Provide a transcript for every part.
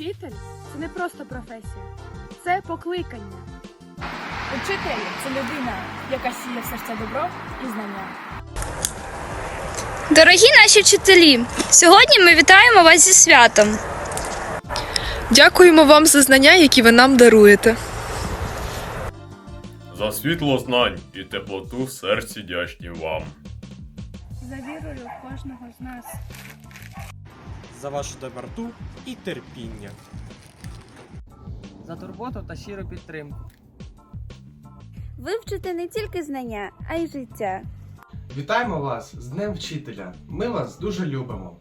Учитель це не просто професія, це покликання. Учитель це людина, яка сіє в серця добро і знання. Дорогі наші вчителі, сьогодні ми вітаємо вас зі святом. Дякуємо вам за знання, які ви нам даруєте. За світло знань і теплоту в серці дячні вам. За вірою кожного з нас. За вашу доброту і терпіння. за турботу та щиру підтримку. Вивчити не тільки знання, а й життя. Вітаємо вас з Днем Вчителя. Ми вас дуже любимо.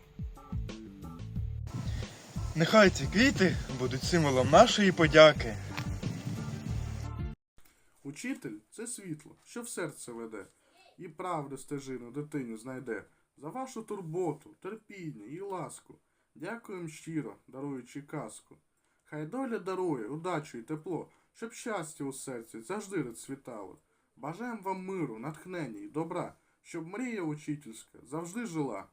Нехай ці квіти будуть символом нашої подяки. Учитель це світло, що в серце веде, і правди стежину дитині знайде. За вашу турботу, терпіння і ласку. Дякуємо щиро, даруючи казку. Хай доля дарує удачу і тепло, щоб щастя у серці завжди розцвітало. Бажаємо вам миру, натхнення і добра, щоб мрія учительська завжди жила.